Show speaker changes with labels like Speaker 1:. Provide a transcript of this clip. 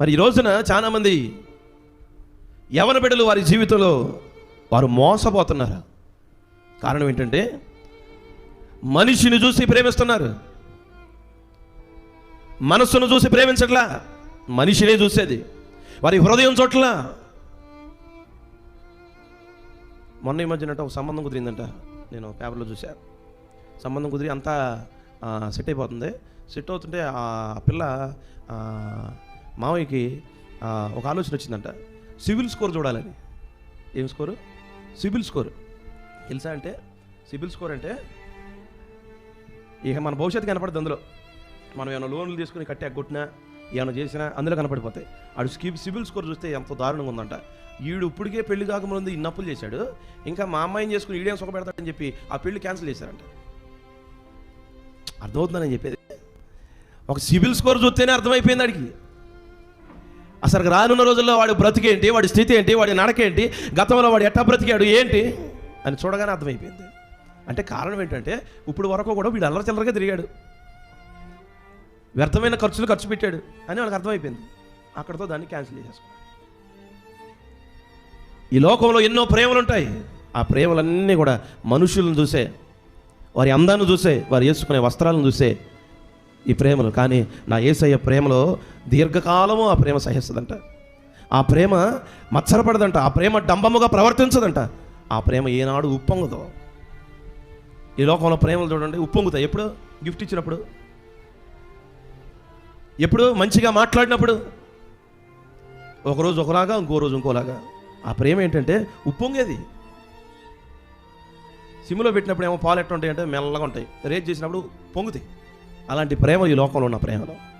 Speaker 1: మరి ఈ రోజున చాలామంది యవన బిడ్డలు వారి జీవితంలో వారు మోసపోతున్నారు? కారణం ఏంటంటే మనిషిని చూసి ప్రేమిస్తున్నారు. మనస్సును చూసి ప్రేమించట్లా మనిషినే చూసేది. వారి హృదయం చోట్ల మొన్న ఈ మధ్యనట ఒక సంబంధం కుదిరిందంట. నేను పేపర్లో చూశాను సంబంధం కుదిరి అంతా సెట్ అయిపోతుంది. సెట్ అవుతుంటే ఆ పిల్ల మామయ్యకి ఒక ఆలోచన వచ్చిందంట. సివిల్ స్కోర్ చూడాలని. ఏం స్కోరు? సిబిల్ స్కోర్. తెలుసా అంటే సిబిల్ స్కోర్ అంటే ఇక మన భవిష్యత్తు కనపడదు అందులో. మనం ఏమైనా లోన్లు తీసుకుని కట్టి కొట్టినా ఏమైనా చేసినా అందులో కనపడిపోతాయి. ఆడు స్కీ- సిబిల్ స్కోర్ చూస్తే ఎంత దారుణంగా ఉందంట. ఈడు ఇప్పటికే పెళ్ళి కాకముందు ఇన్ని అప్పులు చేశాడు. ఇంకా మా అమ్మాయిని చేసుకుని ఈడేం సుఖపెడతాడని చెప్పి ఆ పెళ్ళి క్యాన్సిల్ చేశారంట. అర్థమవుతుందని చెప్పేది. ఒక సిబిల్ స్కోర్ చూస్తేనే అర్థమైపోయింది అడిగి అసలు రానున్న రోజుల్లో వాడి బ్రతికేంటి వాడి స్థితి ఏంటి? వాడి నడకేంటి గతంలో వాడు ఎట్టా బ్రతికాడు? ఏంటి? అని చూడగానే అర్థమైపోయింది. అంటే కారణం ఏంటంటే ఇప్పుడు వరకు కూడా వీడు అల్లరి చిల్లరగా తిరిగాడు. వ్యర్థమైన ఖర్చులు ఖర్చు పెట్టాడు అని వాళ్ళకి అర్థమైపోయింది. అక్కడితో దాన్ని క్యాన్సిల్ చేసేసుకో ఈ లోకంలో ఎన్నో ప్రేమలు ఉంటాయి. ఆ ప్రేమలన్నీ కూడా మనుషులను చూసే వారి అందాన్ని చూసే వారు వేసుకునే వస్త్రాలను చూసే ఈ ప్రేమలు. కానీ నా ఏసయ్య ప్రేమలో దీర్ఘకాలము ఆ ప్రేమ సహిస్తుందంట. ఆ ప్రేమ మచ్చరపడదంట ఆ ప్రేమ డంబముగా ప్రవర్తించదంట. ఆ ప్రేమ ఏనాడు ఉప్పొంగుతో ఈ లోకంలో ప్రేమలు చూడండి ఉప్పొంగుతాయి. ఎప్పుడు? గిఫ్ట్ ఇచ్చినప్పుడు. ఎప్పుడు? మంచిగా మాట్లాడినప్పుడు. ఒకరోజు ఒకలాగా ఇంకో రోజు ఇంకోలాగా. ఆ ప్రేమ ఏంటంటే ఉప్పొంగేది. సిమ్లో పెట్టినప్పుడు ఏమో పాలు ఎట్లా ఉంటాయి అంటే మెల్లగా ఉంటాయి. రేజ్ చేసినప్పుడు పొంగుతాయి. అలాంటి ప్రేమ ఈ లోకంలో ఉన్న ప్రేమలో.